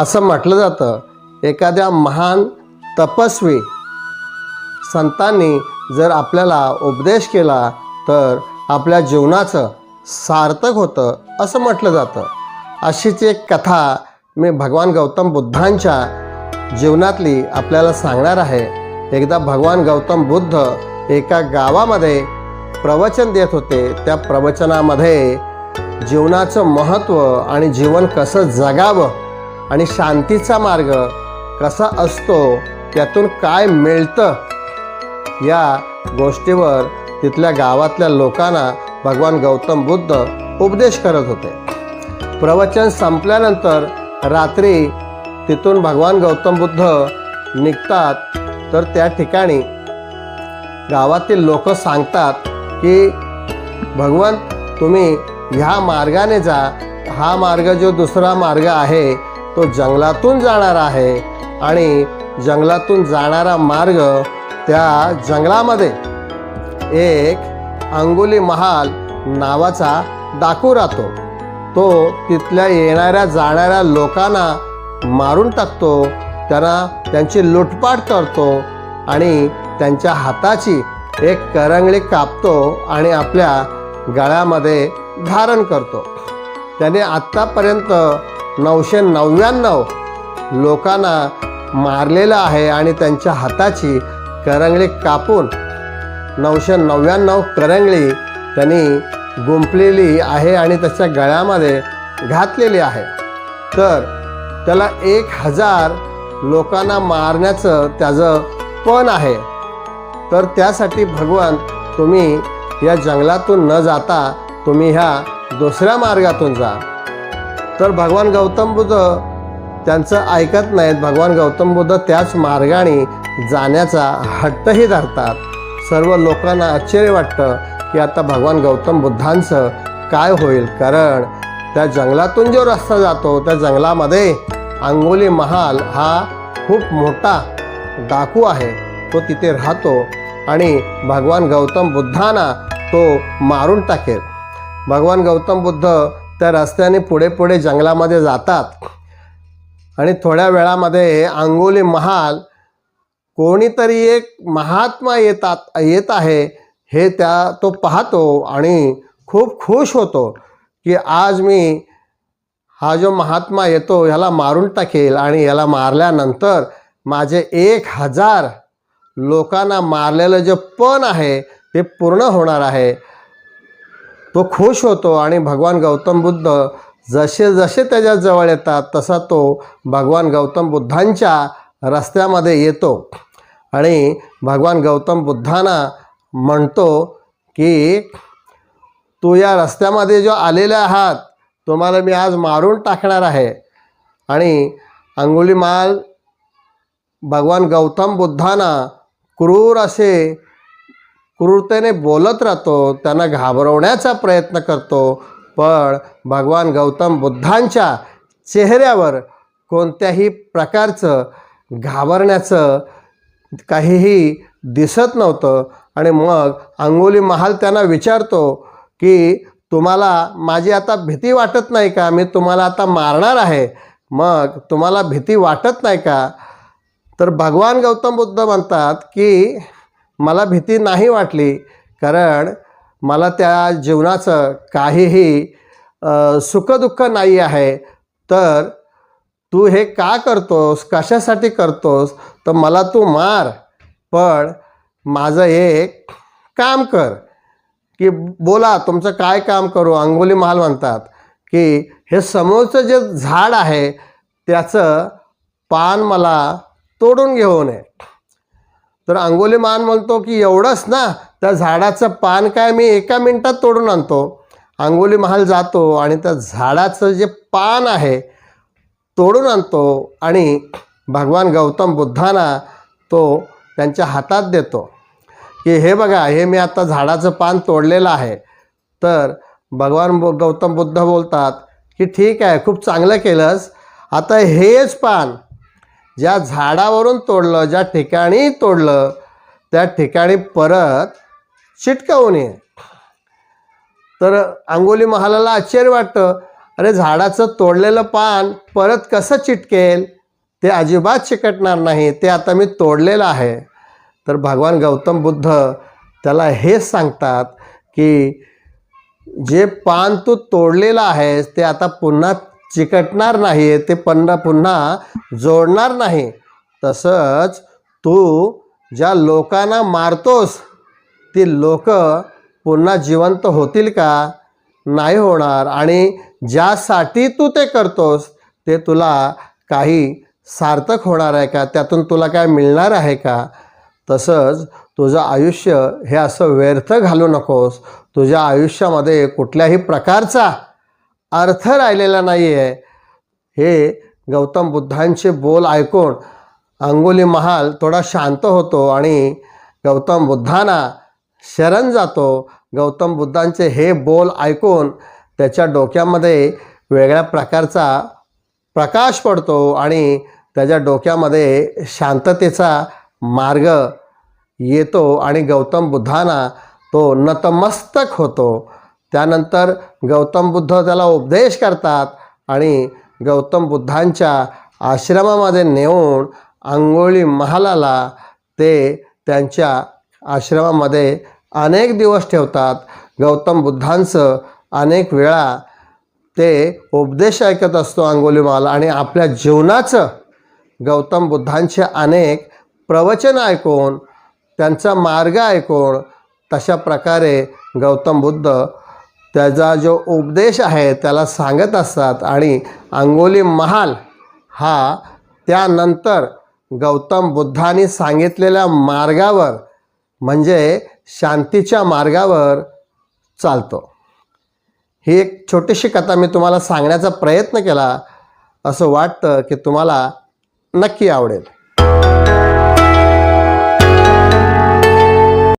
असं म्हटलं जातं. एखाद्या महान तपस्वी संतांनी जर आपल्याला उपदेश केला तर आपल्या जीवनाचं सार्थक होतं असं म्हटलं जातं. अशीच एक कथा मी भगवान गौतम बुद्धांच्या जीवनातली आपल्याला सांगणार आहे. एकदा भगवान गौतम बुद्ध एका गावामध्ये प्रवचन देत होते. त्या प्रवचनामध्ये जीवनाचं महत्त्व आणि जीवन कसं जगावं आणि शांतीचा मार्ग कसा असतो त्यातून काय मिळतं या गोष्टीवर तिथल्या गावातल्या लोकांना भगवान गौतम बुद्ध उपदेश करत होते. प्रवचन संपल्यानंतर रात्री तिथून भगवान गौतम बुद्ध निघतात. तर त्या ठिकाणी गावातील लोक सांगतात की भगवान तुम्ही ह्या मार्गाने जा. हा मार्ग जो दुसरा मार्ग आहे तो जंगलातून जाणार आहे आणि जंगलातून जाणारा मार्ग त्या जंगलामध्ये. एक अंगुली महाल नावाचा डाकू राहतो. तो तिथल्या येणाऱ्या जाणाऱ्या लोकांना मारून टाकतो त्यांना त्यांची लुटपाट करतो आणि त्यांच्या हाताची एक करंगळी कापतो आणि आपल्या गळ्यामध्ये धारण करतो. त्याने आत्तापर्यंत नऊशे नव्याण्णव लोकांना मारलेलं आहे आणि त्यांच्या हाताची करंगळी कापून नऊशे नव्याण्णव करंगळी त्यांनी गुंपलेली आहे आणि त्याच्या गळ्यामध्ये घातलेली आहे. तर त्याला एक हजार लोकांना मारण्याचं त्याचं पण आहे. तर त्यासाठी भगवान तुम्ही या जंगलातून न जाता तुम्ही ह्या दुसऱ्या मार्गातून जा. तर भगवान गौतम बुद्ध त्यांचं ऐकत नाहीत. भगवान गौतम बुद्ध त्याच मार्गाने जाण्याचा हट्टही धरतात. सर्व लोकांना आश्चर्य वाटतं की आता भगवान गौतम बुद्धांचं काय होईल. कारण त्या जंगलातून जो रस्ता जातो त्या जंगलामध्ये अंगोली महाल हा खूप मोठा डाकू आहे. तो तिथे राहतो आणि भगवान गौतम बुद्धांना तो मारून टाकेल. भगवान गौतम बुद्ध त्या रस्त्याने पुढे पुढे जंगलामध्ये जातात. आणि थोड्या वेळामध्ये अंगोली महाल कोणीतरी एक महात्मा येतात येत आहे हे त्या तो पाहतो आणि खूप खुश होतो की आज मी हा जो महात्मा येतो ह्याला मारून टाकेल आणि याला मारल्यानंतर माझे एक हजार लोकांना मारलेलं जे पण आहे ते पूर्ण होणार आहे. तो खुश होतो आणि भगवान गौतम बुद्ध जसे जसे त्याच्याजवळ येतात तसा तो भगवान गौतम बुद्धांच्या रस्त्यामध्ये येतो. आणि भगवान गौतम बुद्धांना म्हणतो की तू या रस्त्यामध्ये जो आलेले आहात तुम्हाला मी आज मारून टाकणार आहे. आणि अंगुलीमाल भगवान गौतम बुद्धांना क्रूर असे क्रूरतेने बोलत राहतो त्यांना घाबरवण्याचा प्रयत्न करतो. पण भगवान गौतम बुद्धांच्या चेहऱ्यावर कोणत्याही प्रकारचं घाबरण्याचं काहीही दिसत नव्हतं. आणि मग अंगोली महाल त्यांना विचारतो की तुम्हाला माझी आता भीती वाटत नाही का? मी तुम्हाला आता मारणार आहे. मग तुम्हाला भीती वाटत नाही का? तर भगवान गौतम बुद्ध म्हणतात की मला भीती नाही वाटली कारण मला त्या जीवनाचं काहीही सुखदुःख नाही आहे. तर तू हे का करतोस? कशासाठी करतोस? तर मला तू मार. पण माझं एक काम कर की बोला तुमचं काय काम करू? अंगोली महाल म्हणतात की हे समोरचं जे झाड आहे त्याचं पान मला तोडून घेऊ नये. तर अंगोली मान म्हणतो की एवढंच ना त्या झाडाचं पान काय मी एका मिनटात तोडून आणतो. अंगोली महाल जातो आणि त्या झाडाचं जे पान आहे तोडून आणतो आणि भगवान गौतम बुद्धांना तो त्यांच्या हातात देतो. की हे बघा हे मी आता झाडाचं पान तोडलेलं आहे. तर भगवान बु- गौतम बुद्ध बोलतात की ठीक आहे खूप चांगलं केलंस. आता हेच पान ज्या झाडावरून तोडलं ज्या ठिकाणी तोडलं त्या ठिकाणी परत चिटकवून ये. तर अंगोली महालाला आश्चर्य वाटतं. अरे झाडाचं तोडलेलं पान परत कसं चिटकेल? ते अजिबात चिकटणार नाही. ते आता मी तोडलेलं आहे. तर भगवान गौतम बुद्ध त्याला हेच सांगतात की जे पान तू तोडलेलं आहेस ते आता पुन्हा चिकटणार नाही ते पन्ना पुन्हा जोडणार नाही. तसंच तू ज्या लोकांना मारतोस ती लोक पुन्हा जिवंत होतील का? नाही होणार. आणि ज्यासाठी तू ते करतोस ते तुला काही सार्थक होणार आहे का? त्यातून तुला काय मिळणार आहे का? तसंच तुझं आयुष्य हे असं व्यर्थ घालू नकोस. तुझ्या आयुष्यामध्ये कुठल्याही प्रकारचा अर्थ राहिलेला नाही आहे हे गौतम बुद्धांचे बोल ऐकून अंगोली महाल थोडा शांत होतो आणि गौतम बुद्धांना शरण जातो. गौतम बुद्धांचे हे बोल ऐकून त्याच्या डोक्यामध्ये वेगळ्या प्रकारचा प्रकाश पडतो आणि त्याच्या डोक्यामध्ये शांततेचा मार्ग येतो आणि गौतम बुद्धांना तो नतमस्तक होतो. त्यानंतर गौतम बुद्ध त्याला उपदेश करतात आणि गौतम बुद्धांच्या आश्रमामध्ये नेऊन आंघोळी महालाला ते त्यांच्या आश्रमामध्ये अनेक दिवस ठेवतात. गौतम बुद्धांचं अनेक वेळा ते उपदेश ऐकत असतो अंगोली महाला आणि आपल्या जीवनाचं गौतम बुद्धांचे अनेक प्रवचन ऐकून त्यांचा मार्ग ऐकून तशा प्रकारे गौतम बुद्ध त्याचा जो उपदेश आहे त्याला सांगत असतात. आणि अंगोली महाल हा त्यानंतर गौतम बुद्धांनी सांगितलेल्या मार्गावर म्हणजे शांतीच्या मार्गावर चालतो. ही एक छोटीशी कथा मी तुम्हाला सांगण्याचा प्रयत्न केला असं वाटतं की तुम्हाला नक्की आवडेल.